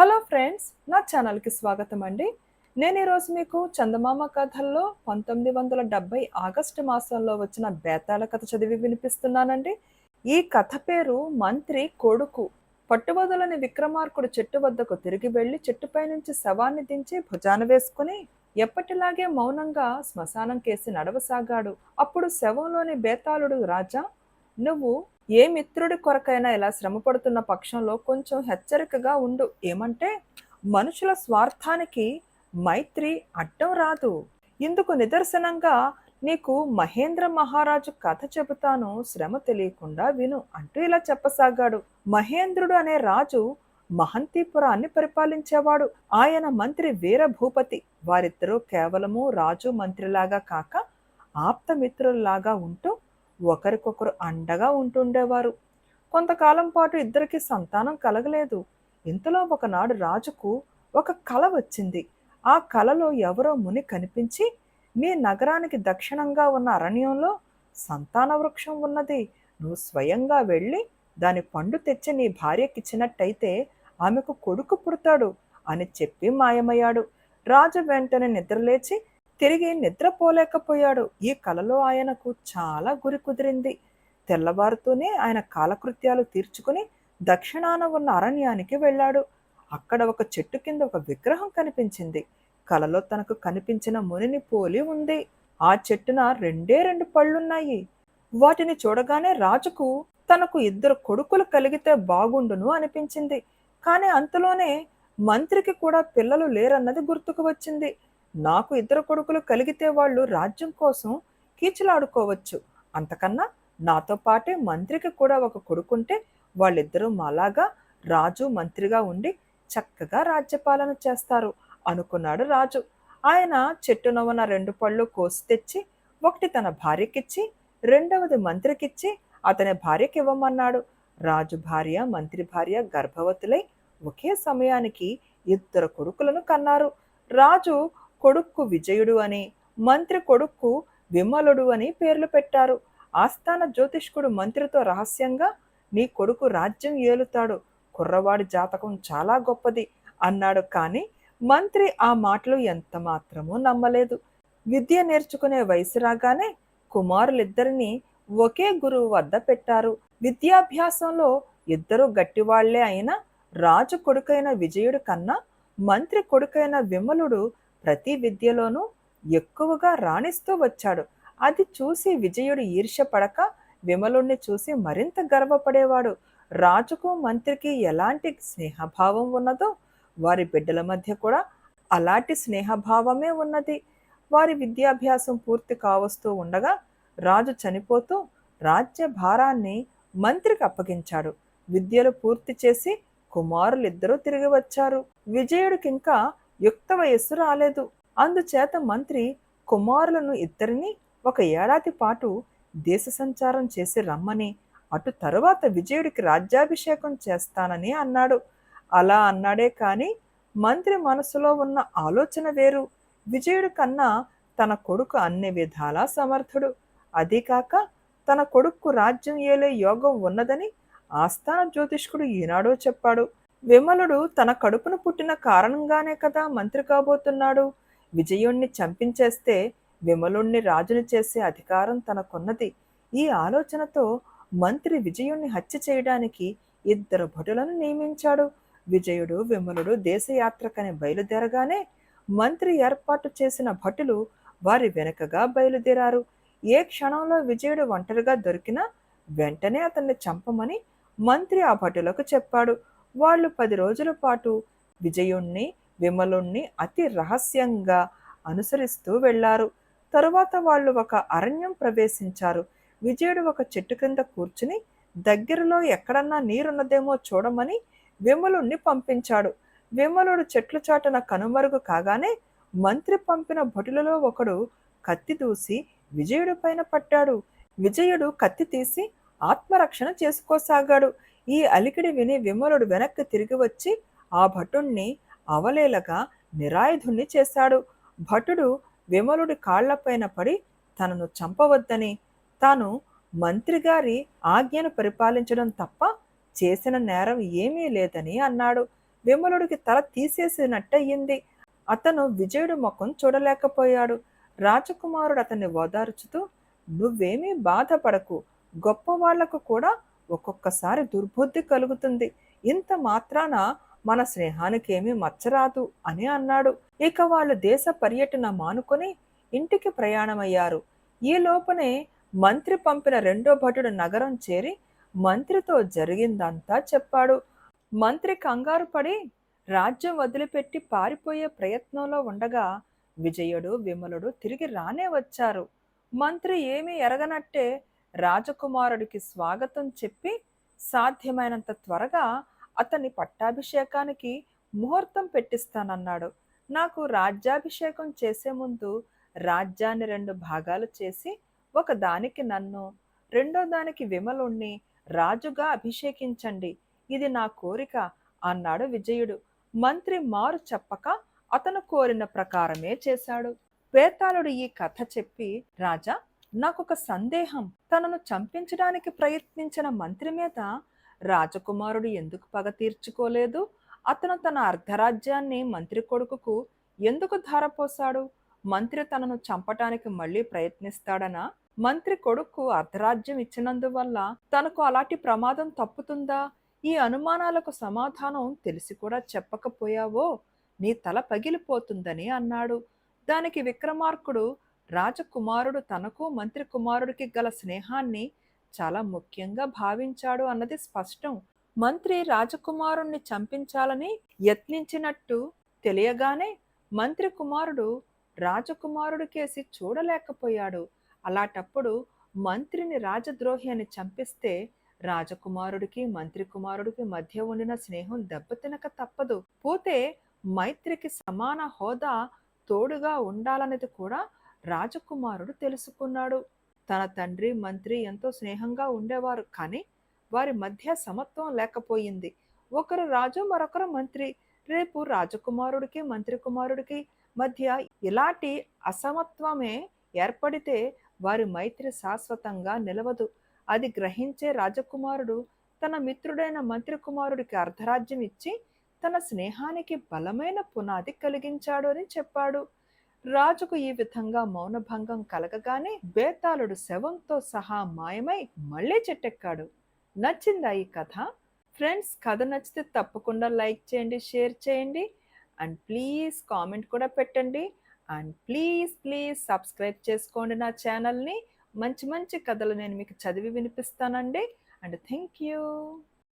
Hello friends నా ఛానల్కి స్వాగతం అండి. నేను ఈరోజు మీకు చందమామ కథల్లో పంతొమ్మిది వందల డెబ్బై ఆగస్టు మాసంలో వచ్చిన బేతాళ కథ చదివి వినిపిస్తున్నానండి. ఈ కథ పేరు మంత్రి కొడుకు. పట్టువదలని విక్రమార్కుడు చెట్టు వద్దకు తిరిగి వెళ్ళి చెట్టుపై నుంచి శవాన్ని దించి భుజాన వేసుకుని ఎప్పటిలాగే మౌనంగా శ్మశానం కేసి నడవసాగాడు. అప్పుడు శవంలోని బేతాళుడు రాజా నువ్వు ఏ మిత్రుడి కొరకైనా ఇలా శ్రమపడుతున్న పక్షంలో కొంచెం హెచ్చరికగా ఉండు. ఏమంటే మనుషుల స్వార్థానికి మైత్రి అడ్డం రాదు. ఇందుకు నిదర్శనంగా నీకు మహేంద్ర మహారాజు కథ చెబుతాను. శ్రమ తెలియకుండా విను అంటూ ఇలా చెప్పసాగాడు. మహేంద్రుడు అనే రాజు మహంతీపురాన్ని పరిపాలించేవాడు. ఆయన మంత్రి వీరభూపతి. వారిద్దరూ కేవలము రాజు మంత్రిలాగా కాక ఆప్తమిత్రుల్లాగా ఉంటూ ఒకరికొకరు అండగా ఉంటుండేవారు. కొంతకాలం పాటు ఇద్దరికి సంతానం కలగలేదు. ఇంతలో ఒకనాడు రాజుకు ఒక కల వచ్చింది. ఆ కలలో ఎవరో ముని కనిపించి మీ నగరానికి దక్షిణంగా ఉన్న అరణ్యంలో సంతాన వృక్షం ఉన్నది. నువ్వు స్వయంగా వెళ్ళి దాని పండు తెచ్చి నీ భార్యకిచ్చినట్టయితే ఆమెకు కొడుకు పుడతాడు అని చెప్పి మాయమయ్యాడు. రాజు వెంటనే నిద్రలేచి తిరిగి నిద్రపోలేకపోయాడు. ఈ కలలో ఆయనకు చాలా గురి కుదిరింది. తెల్లవారుతూనే ఆయన కాలకృత్యాలు తీర్చుకుని దక్షిణాన ఉన్న అరణ్యానికి వెళ్ళాడు. అక్కడ ఒక చెట్టు కింద ఒక విగ్రహం కనిపించింది. కలలో తనకు కనిపించిన మునిని పోలి ఉంది. ఆ చెట్టున రెండే రెండు పళ్ళున్నాయి. వాటిని చూడగానే రాజుకు తనకు ఇద్దరు కొడుకులు కలిగితే బాగుండును అనిపించింది. కానీ అంతలోనే మంత్రికి కూడా పిల్లలు లేరన్నది గుర్తుకు వచ్చింది. నాకు ఇద్దరు కొడుకులు కలిగితే వాళ్ళు రాజ్యం కోసం కీచులాడుకోవచ్చు. అంతకన్నా నాతో పాటే మంత్రికి కూడా ఒక కొడుకుంటే వాళ్ళిద్దరూ మాలాగా రాజు మంత్రిగా ఉండి చక్కగా రాజ్యపాలన చేస్తారు అనుకున్నాడు రాజు. ఆయన చెట్టున ఉన్న రెండు పళ్ళు కోసి తెచ్చి ఒకటి తన భార్యకిచ్చి రెండవది మంత్రికిచ్చి అతని భార్యకి ఇవ్వమన్నాడు. రాజు భార్య మంత్రి భార్య గర్భవతులై ఒకే సమయానికి ఇద్దరు కొడుకులను కన్నారు. రాజు కొడుక్కు విజయుడు అని మంత్రి కొడుక్కు విమలుడు అని పేర్లు పెట్టారు. ఆస్థాన జ్యోతిష్కుడు మంత్రితో రహస్యంగా నీ కొడుకు రాజ్యం ఏలుతాడు కుర్రవాడి జాతకం చాలా గొప్పది అన్నాడు. కానీ మంత్రి ఆ మాటలు ఎంత మాత్రమూ నమ్మలేదు. విద్య నేర్చుకునే వయసు రాగానే కుమారులిద్దరిని ఒకే గురువు వద్ద పెట్టారు. విద్యాభ్యాసంలో ఇద్దరు గట్టివాళ్ళే అయినా రాజు కొడుకైన విజయుడు కన్నా మంత్రి కొడుకైన విమలుడు ప్రతి విద్యలోనూ ఎక్కువగా రాణిస్తూ వచ్చాడు. అది చూసి విజయుడు ఈర్ష్యపడక విమలుణ్ణి చూసి మరింత గర్వపడేవాడు. రాజుకు మంత్రికి ఎలాంటి స్నేహభావం ఉన్నదో వారి బిడ్డల మధ్య కూడా అలాంటి స్నేహభావమే ఉన్నది. వారి విద్యాభ్యాసం పూర్తి కావస్తూ ఉండగా రాజు చనిపోతూ రాజ్య భారాన్ని మంత్రికి అప్పగించాడు. విద్యలు పూర్తి చేసి కుమారులిద్దరూ తిరిగి వచ్చారు. విజయుడికింకా యుక్త వయస్సు రాలేదు. అందుచేత మంత్రి కుమారులను ఇద్దరిని ఒక ఏడాది పాటు దేశ సంచారం చేసి రమ్మని అటు తరువాత విజయుడికి రాజ్యాభిషేకం చేస్తానని అన్నాడు. అలా అన్నాడే కాని మంత్రి మనసులో ఉన్న ఆలోచన వేరు. విజయుడి కన్నా తన కొడుకు అన్ని విధాలా సమర్థుడు. అదీకాక తన కొడుకు రాజ్యం ఏలే యోగం ఉన్నదని ఆస్థాన జ్యోతిష్కుడు ఈనాడో చెప్పాడు. విమలుడు తన కడుపును పుట్టిన కారణంగానే కదా మంత్రి కాబోతున్నాడు. విజయుణ్ణి చంపించేస్తే విమలుణ్ణి రాజుని చేసే అధికారం తనకున్నది. ఈ ఆలోచనతో మంత్రి విజయుణ్ణి హత్య చేయడానికి ఇద్దరు భటులను నియమించాడు. విజయుడు విమలుడు దేశయాత్రకని బయలుదేరగానే మంత్రి ఏర్పాటు చేసిన భటులు వారి వెనుకగా బయలుదేరారు. ఏ క్షణంలో విజయుడు ఒంటరిగా దొరికినా వెంటనే అతన్ని చంపమని మంత్రి ఆ భటులకు చెప్పాడు. వాళ్ళు పది రోజుల పాటు విజయుణ్ణి విమలుణ్ణి అతి రహస్యంగా అనుసరిస్తూ వెళ్ళారు తరువాత వాళ్ళు ఒక అరణ్యం ప్రవేశించారు. విజయుడు ఒక చెట్టు కింద కూర్చుని దగ్గరలో ఎక్కడన్నా నీరున్నదేమో చూడమని విమలుణ్ణి పంపించాడు. విమలుడు చెట్లు చాటున కనుమరుగు కాగానే మంత్రి పంపిన భటులలో ఒకడు కత్తి దూసి విజయుడి పైన పట్టాడు. విజయుడు కత్తి తీసి ఆత్మరక్షణ చేసుకోసాగాడు. ఈ అలికిడి విని విమలుడు వెనక్కి తిరిగి వచ్చి ఆ భటుణ్ణి అవలేలగా నిరాయుధుణ్ణి చేశాడు. భటుడు విమలుడి కాళ్ళపైన పడి తనను చంపవద్దని తాను మంత్రిగారి ఆజ్ఞను పరిపాలించడం తప్ప చేసిన నేరం ఏమీ లేదని అన్నాడు. విమలుడికి తల తీసేసినట్టయింది. అతను విజయుడు ముఖం చూడలేకపోయాడు. రాజకుమారుడు అతన్ని ఓదార్చుతూ నువ్వేమీ బాధపడకు. గొప్ప వాళ్ళకు కూడా ఒక్కొక్కసారి దుర్బుద్ధి కలుగుతుంది. ఇంత మాత్రాన మన స్నేహానికి ఏమీ మచ్చరాదు అని అన్నాడు. ఇక వాళ్ళు దేశ పర్యటన మానుకొని ఇంటికి ప్రయాణమయ్యారు. ఈ లోపనే మంత్రి పంపిన రెండో భటుడు నగరం చేరి మంత్రితో జరిగిందంతా చెప్పాడు. మంత్రి కంగారు పడి రాజ్యం వదిలిపెట్టి పారిపోయే ప్రయత్నంలో ఉండగా విజయుడు విమలుడు తిరిగి రానే వచ్చారు. మంత్రి ఏమీ ఎరగనట్టే రాజకుమారుడికి స్వాగతం చెప్పి సాధ్యమైనంత త్వరగా అతని పట్టాభిషేకానికి ముహూర్తం పెట్టిస్తానన్నాడు. నాకు రాజ్యాభిషేకం చేసే ముందు రాజ్యాన్ని రెండు భాగాలు చేసి ఒక దానికి నన్ను రెండో దానికి విమలుణ్ణి రాజుగా అభిషేకించండి. ఇది నా కోరిక అన్నాడు విజయుడు. మంత్రి మారు చెప్పక అతను కోరిన ప్రకారమే చేశాడు. వేతాళుడు ఈ కథ చెప్పి రాజా నాకొక సందేహం. తనను చంపించడానికి ప్రయత్నించిన మంత్రి మీద రాజకుమారుడు ఎందుకు పగ తీర్చుకోలేదు? అతను తన అర్ధరాజ్యాన్ని మంత్రి కొడుకుకు ఎందుకు ధారపోశాడు? మంత్రి తనను చంపటానికి మళ్ళీ ప్రయత్నిస్తాడనా? మంత్రి కొడుకు అర్ధరాజ్యం ఇచ్చినందువల్ల తనకు అలాంటి ప్రమాదం తప్పుతుందా? ఈ అనుమానాలకు సమాధానం తెలిసి కూడా చెప్పకపోయావో? నీ తల పగిలిపోతుందని అన్నాడు. దానికి విక్రమార్కుడు రాజకుమారుడు తనకు మంత్రి కుమారుడికి గల స్నేహాన్ని చాలా ముఖ్యంగా భావించాడు అన్నది స్పష్టం. మంత్రి రాజకుమారుణ్ణి చంపించాలని యత్నించినట్టు తెలియగానే మంత్రి కుమారుడు రాజకుమారుడి కేసి చూడలేకపోయాడు. అలాటప్పుడు మంత్రిని రాజద్రోహి అని చంపిస్తే రాజకుమారుడికి మంత్రి కుమారుడికి మధ్య ఉండిన స్నేహం దెబ్బతినక తప్పదు. పోతే మైత్రికి సమాన హోదా తోడుగా ఉండాలనేది కూడా రాజకుమారుడు తెలుసుకున్నాడు. తన తండ్రి మంత్రి ఎంతో స్నేహంగా ఉండేవారు. కానీ వారి మధ్య సమత్వం లేకపోయింది. ఒకరు రాజు మరొకరు మంత్రి. రేపు రాజకుమారుడికి మంత్రి కుమారుడికి మధ్య ఇలాంటి అసమత్వమే ఏర్పడితే వారి మైత్రి శాశ్వతంగా నిలవదు. అది గ్రహించే రాజకుమారుడు తన మిత్రుడైన మంత్రి కుమారుడికి అర్ధరాజ్యం ఇచ్చి తన స్నేహానికి బలమైన పునాది కలిగించాడు అని చెప్పాడు. రాజుకు ఈ విధంగా మౌనభంగం కలగగానే బేతాళుడు శవంతో సహా మాయమై మళ్ళీ చెట్టెక్కాడు. నచ్చిందా ఈ కథ? ఫ్రెండ్స్ కథ నచ్చితే తప్పకుండా లైక్ చేయండి షేర్ చేయండి. అండ్ ప్లీజ్ కామెంట్ కూడా పెట్టండి. అండ్ ప్లీజ్ ప్లీజ్ సబ్స్క్రైబ్ చేసుకోండి నా ఛానల్ని. మంచి మంచి కథలు నేను మీకు చదివి వినిపిస్తానండి. And thank you.